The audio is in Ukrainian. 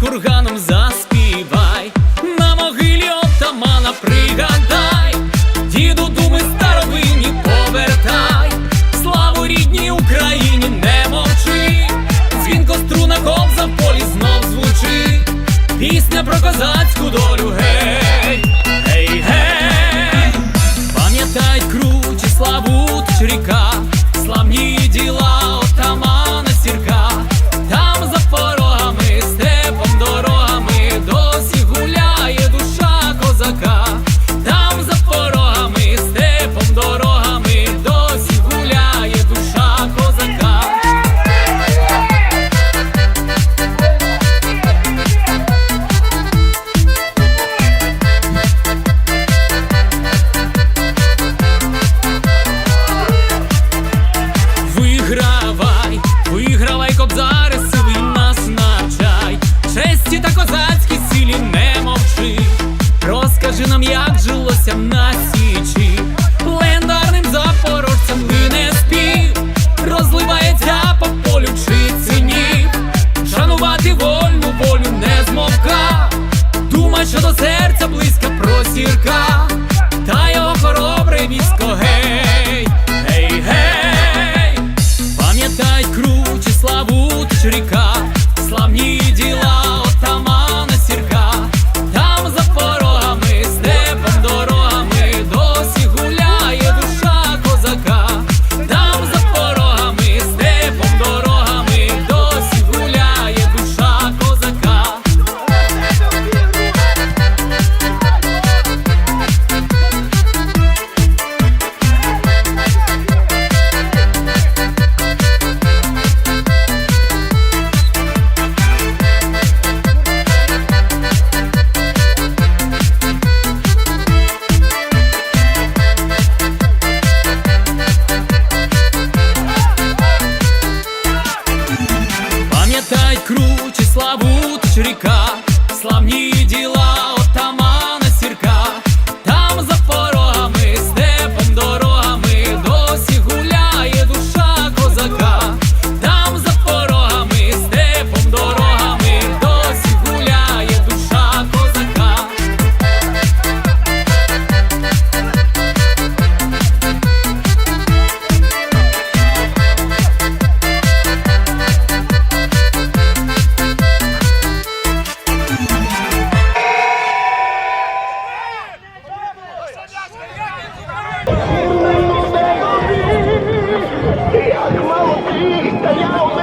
Kurgan нам як жилося на січі, легендарним запорожцям ми не спів, розливається по полю чи ціні, шанувати вольну волю не змовка, думай, що до серця близька просірка, та його хоробре військо гей, гей, гей, пам'ятай кручі славу, ти ріка. ріка. Стояв!